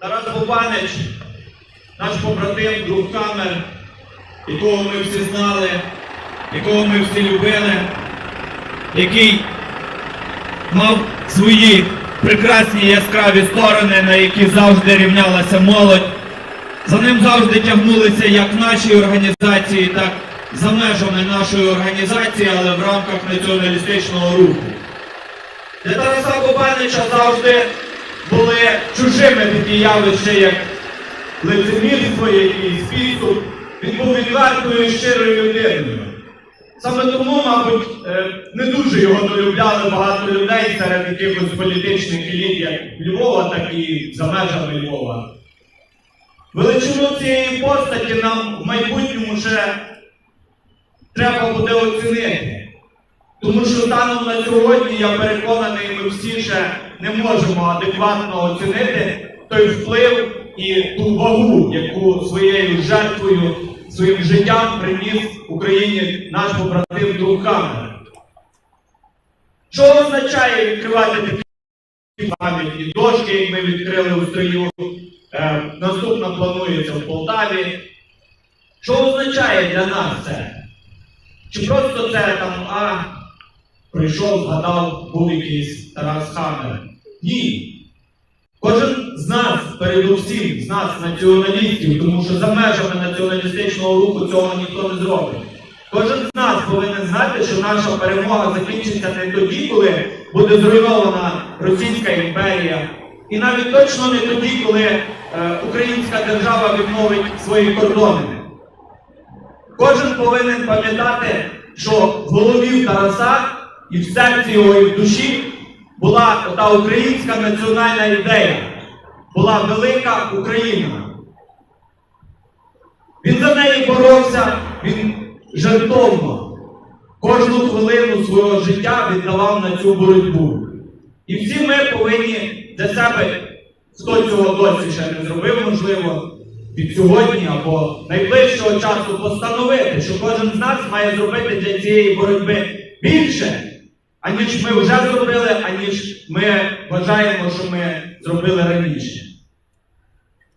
Тарас Бубанич, наш побратим, друг камер, якого ми всі знали, якого ми всі любили, який мав свої прекрасні яскраві сторони, на які завжди рівнялася молодь. За ним завжди тягнулися як наші організації, так за межами нашої організації, але в рамках націоналістичного руху. Для Тараса Бубанича завжди були чужими такі явища, як лицемірство, якийсь підступ. Він був відвертою і щирою людиною. Саме тому, мабуть, е, не дуже його долюбляли багато людей серед якихось політичних еліт, як Львова, так і за межами Львова. Величину цієї постаті нам в майбутньому ще треба буде оцінити. Тому що станом на сьогодні, я переконаний, ми всі ще не можемо адекватно оцінити той вплив і ту вагу, яку своєю жертвою, своїм життям приніс Україні наш побратим друг. Що означає відкривати такі пам'ятні дошки, як ми відкрили у строю? Е, наступна планується в Полтаві. Що означає для нас це? Чи просто це там, а прийшов, згадав, був якийсь Тарас Хамер? Ні. Кожен з нас, передусім, з нас, націоналістів, тому що за межами націоналістичного руху цього ніхто не зробить. Кожен з нас повинен знати, що наша перемога закінчиться не тоді, коли буде зруйнована Російська імперія, і навіть точно не тоді, коли е, українська держава відновить свої кордони. Кожен повинен пам'ятати, що в голові Тараса і в серці його, і в душі була та українська національна ідея, була велика Україна. Він за неї боровся, він жертовно кожну хвилину свого життя віддавав на цю боротьбу. І всі ми повинні для себе, хто цього досі ще не зробив, можливо, від сьогодні або найближчого часу постановити, що кожен з нас має зробити для цієї боротьби більше, аніж ми вже зробили, аніж ми вважаємо, що ми зробили раніше.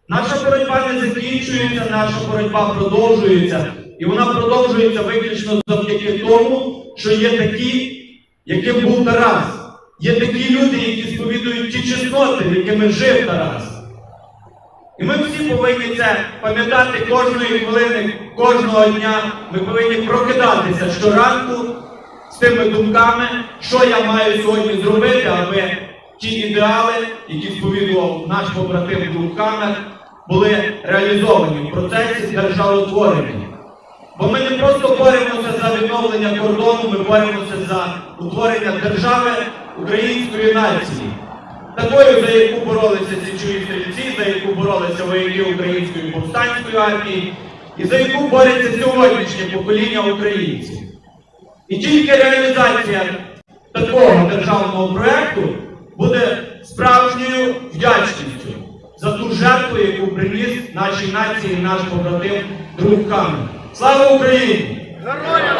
Наша боротьба не закінчується, наша боротьба продовжується. І вона продовжується виключно завдяки тому, що є такі, яким був Тарас. Є такі люди, які сповідують ті чесноти, якими жив Тарас. І ми всі повинні це пам'ятати кожної хвилини, кожного дня. Ми повинні прокидатися щоранку тими думками, що я маю сьогодні зробити, аби ті ідеали, які сповідував наш побратим друг були реалізовані в процесі державотворення. Бо ми не просто боремося за відновлення кордону, ми боремося за утворення держави української нації. Такою, за яку боролися січові стрільці, за яку боролися вояки української повстанської армії, і за яку бореться сьогоднішнє покоління українців. І тільки реалізація такого державного проєкту буде справжньою вдячністю за ту жертву, яку приніс нашій нації наш побратим друг Кам'ян. Слава Україні! Героям